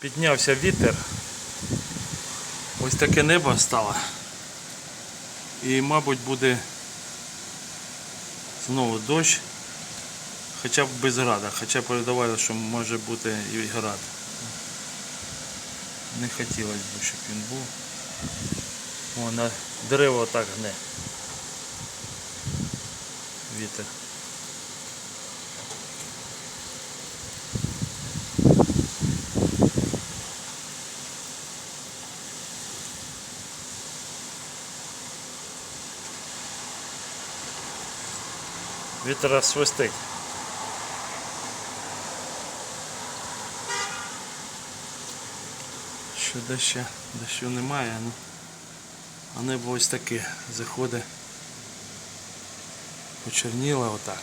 Піднявся вітер. Ось таке небо стало. І, мабуть, буде знову дощ. Хоча б без града. Хоча передавали, що може бути і град. Не хотілося б, щоб він був. О, дерево отак гне. Вітер. Вітер свистить. Що дещо, дещо немає, ну. А небо ось таке заходить. Почерніло отак.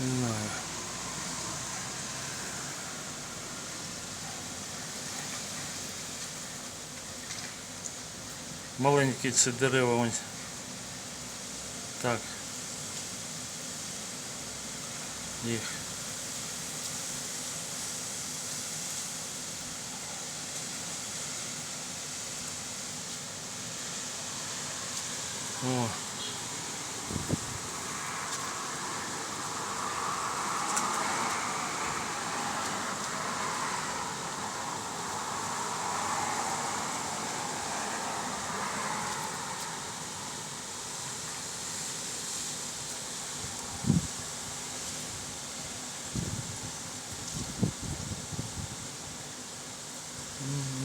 Не знаю. Маленькі ці дерева ось. Так. Їх. О.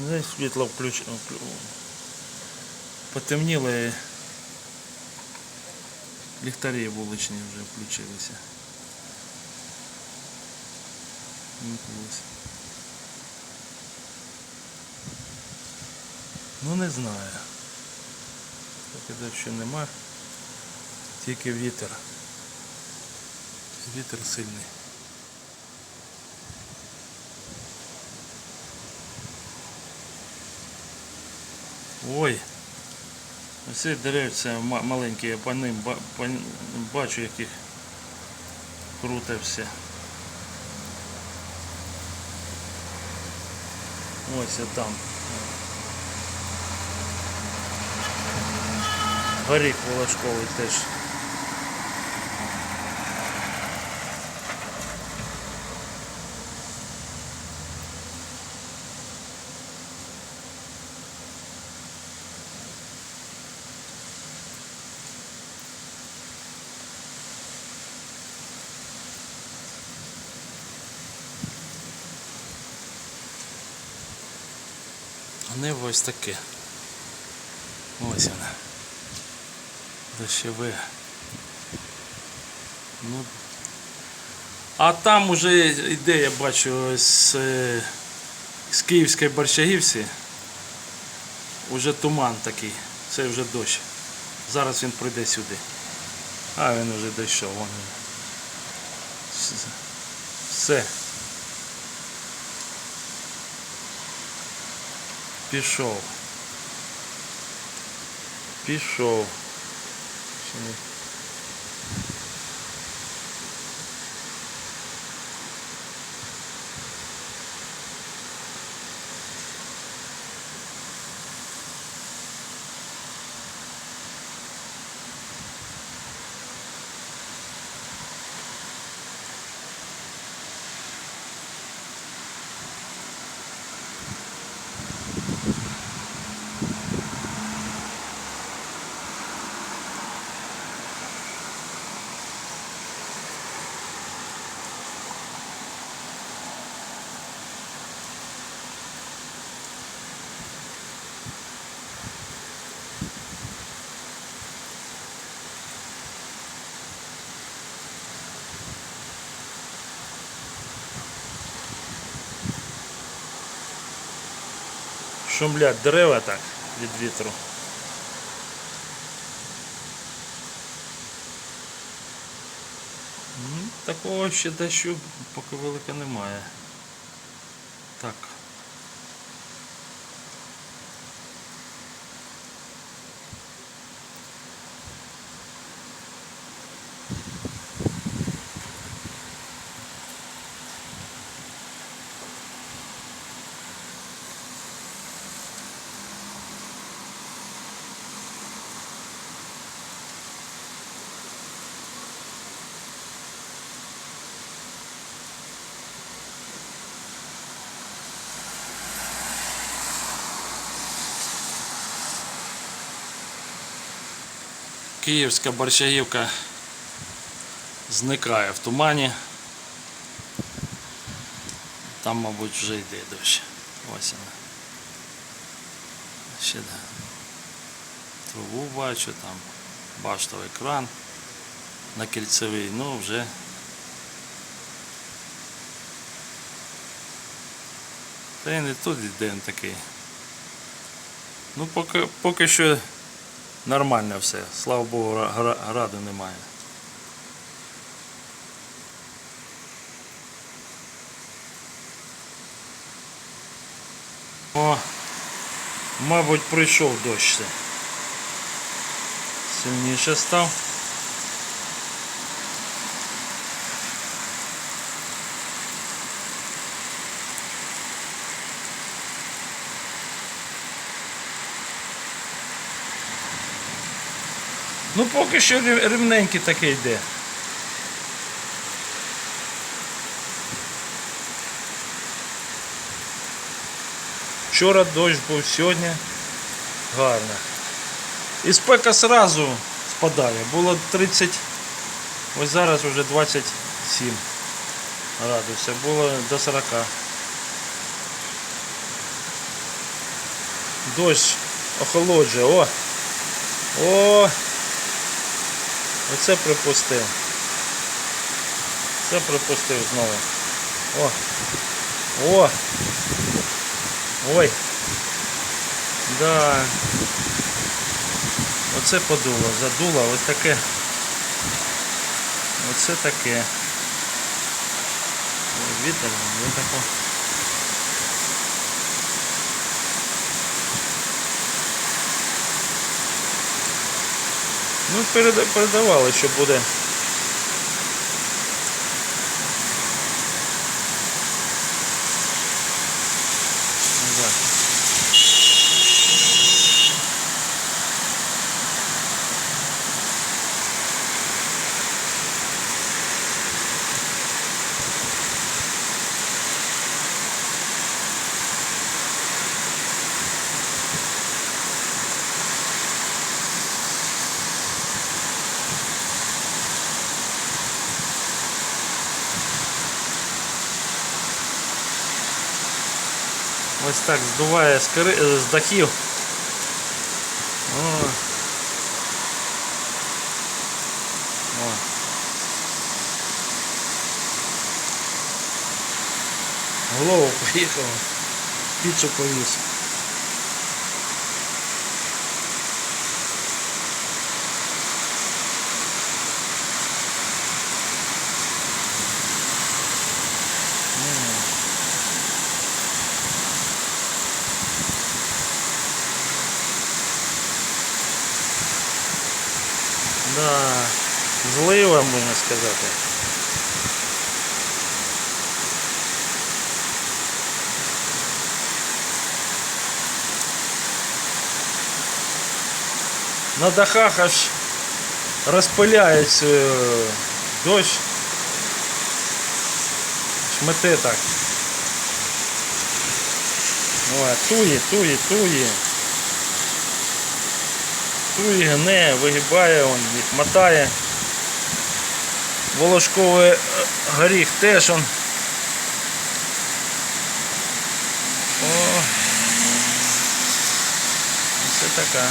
Ну, світло включ... вклю- Потемніло і ліхтарі вуличні вже включилися. Ну не знаю. Поки дощу нема. Тільки вітер. Вітер сильний. Ой. Ось ці деревця маленькі, я по ним бачу, як їх круте все. Ось я там. Горіх волошковий теж. А ось таке. Ось вона. Дощове. Ну. А там уже йде, я бачу, з, е, з Київської Борщагівці. Уже туман такий. Це вже дощ. Зараз він прийде сюди. А він вже дійшов. Вон. Все. Пішов. Пішов. Шумлять дерева так від вітру. М, Такого ще дощу поки велика немає. Так. Київська борщагівка зникає в тумані. Там, мабуть, вже йде дощ. Ось вона. Ще да. Трубу бачу, там баштовий кран на кільцевий, ну вже. Та й не тут йде такий. Ну, поки, поки що нормально все. Слава Богу, гра- гра- граду немає. О, мабуть, прийшов дощ. Сильніше став. Ну, поки що рівненький такий йде. Вчора дощ був сьогодні. Гарно. І спека сразу спадає. Було 30, ось зараз вже 27 градусів. Було до 40. Дощ охолоджує. О! О! Оце припустив. Це припустив знову. О! О! Ой! Да. Оце подуло, задуло, ось таке. Оце таке. Вітер, він тако. Ну, переда- передавали, що буде. Ось так здуває з, кри... е, з дахів. О. О. Голову поїхав. Піцу повіз. Да, злива, можна сказати. На дахах аж розпиляється е, дощ. Шмете так. Ой, тує, тує, тує. Тує, гне, вигибає, он їх мотає. Волошковий е, горіх теж он. О, це така.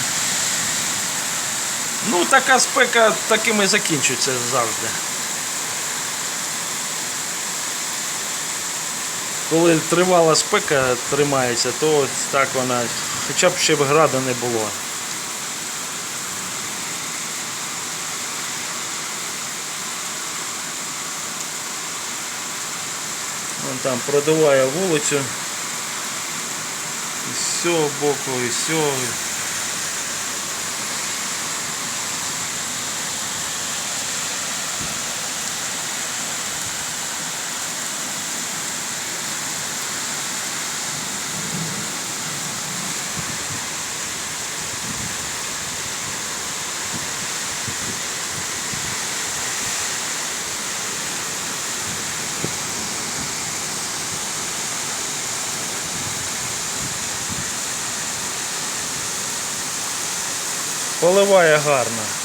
Ну, така спека такими закінчується завжди. Коли тривала спека тримається, то так вона, хоча б ще б града не було. Вон там продуває вулицю. І цього боку, і цього. Поливає гарно.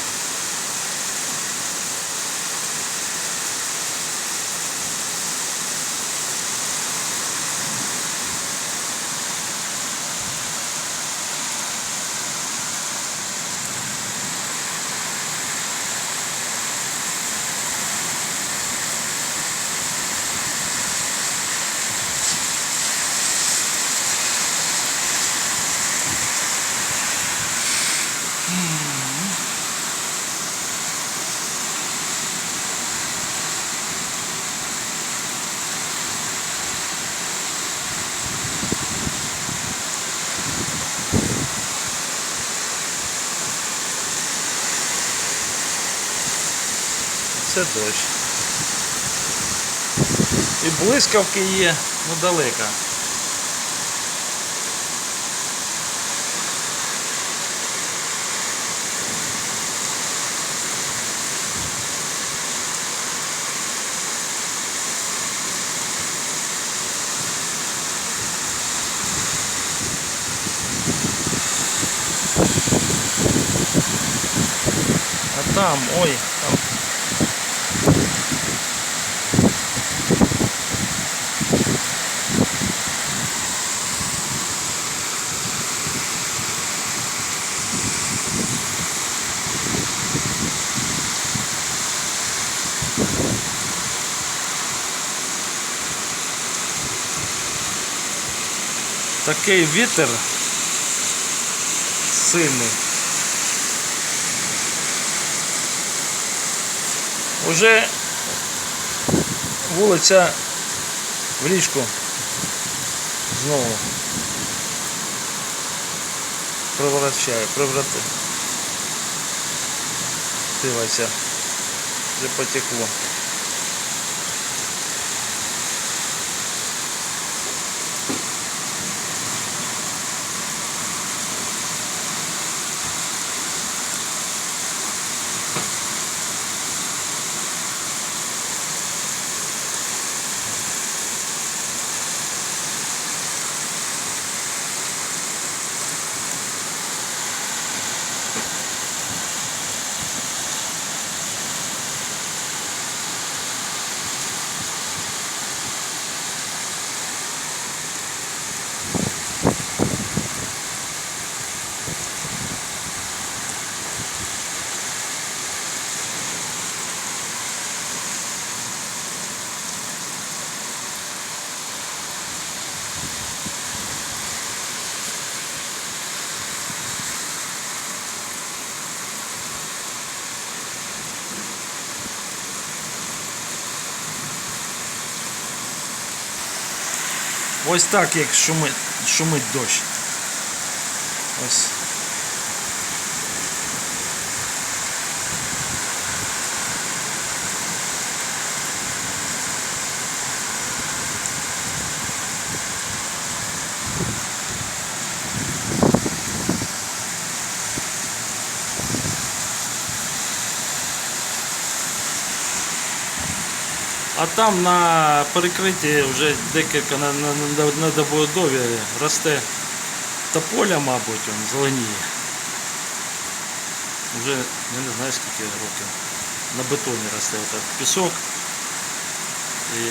Це дощ. І блискавки є, ну далеко. А там, ой, там такий вітер сильний. Уже вулиця в річку знову превращає, преврати. Дивиться, вже потекло. Ось так, як шумить, шумить дощ. Ось. А там на перекритті вже декілька на, на, на, на добудові росте тополя, мабуть, он, зеленіє. Вже я не знаю скільки років. На бетоні росте отак пісок і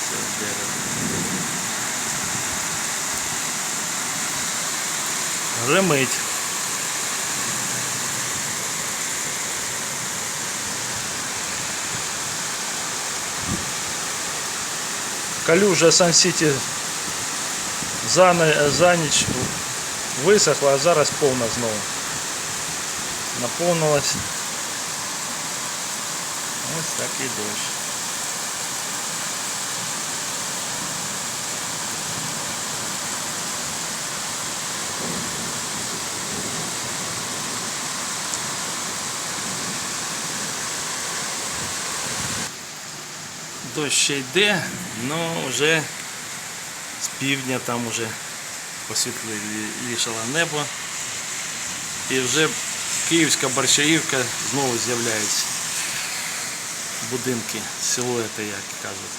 це дерево. Гремить. Калюжа Сан-Сіті за, ни- за ніч висохла, а зараз повна знову. Наповнилась. Ось такий дощ. Дощ ще йде, Але вже з півдня там вже посвітлішало небо. І вже Київська Борщаївка знову з'являються будинки, силуети, як кажуть.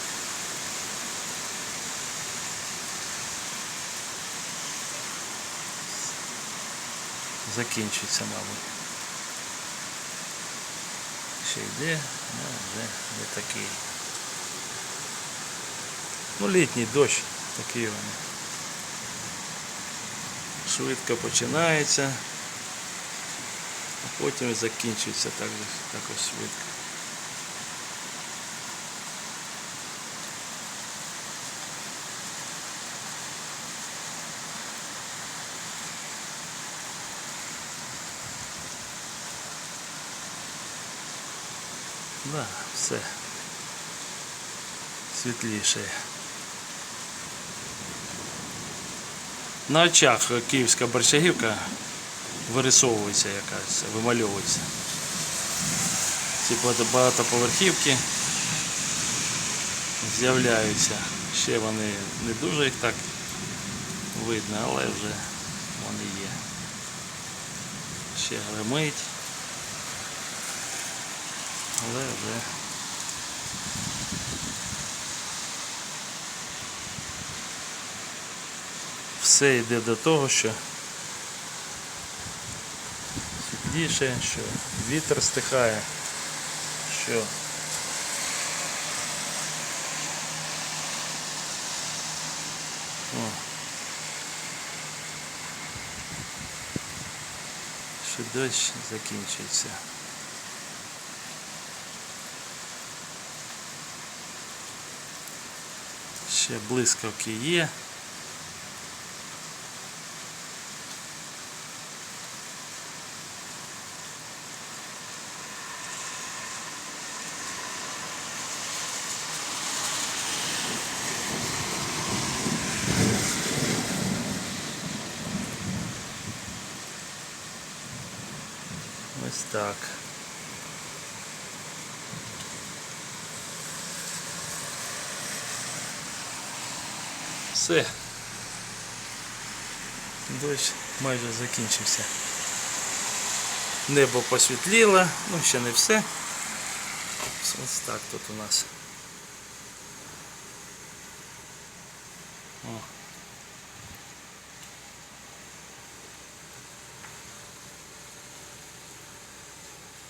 Закінчується, мабуть. Ще йде, ну вже не такий. Ну, літній дощ, такий вони. Швидко починається, а потім закінчується так також, також швидко. Да, все світліше. На очах київська борщагівка вирисовується якась, вимальовується. Ці багатоповерхівки з'являються. Ще вони не дуже їх так видно, але вже вони є. Ще гримить. Але вже все йде до того, що світліше, що вітер стихає, що О. що дощ закінчується. Ще блискавки є. Ось так. Все. Дощ майже закінчився. Небо посвітліло, ну ще не все. Ось так тут у нас. О.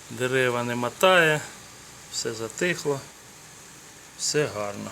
Дерева не мотає, все затихло, все гарно.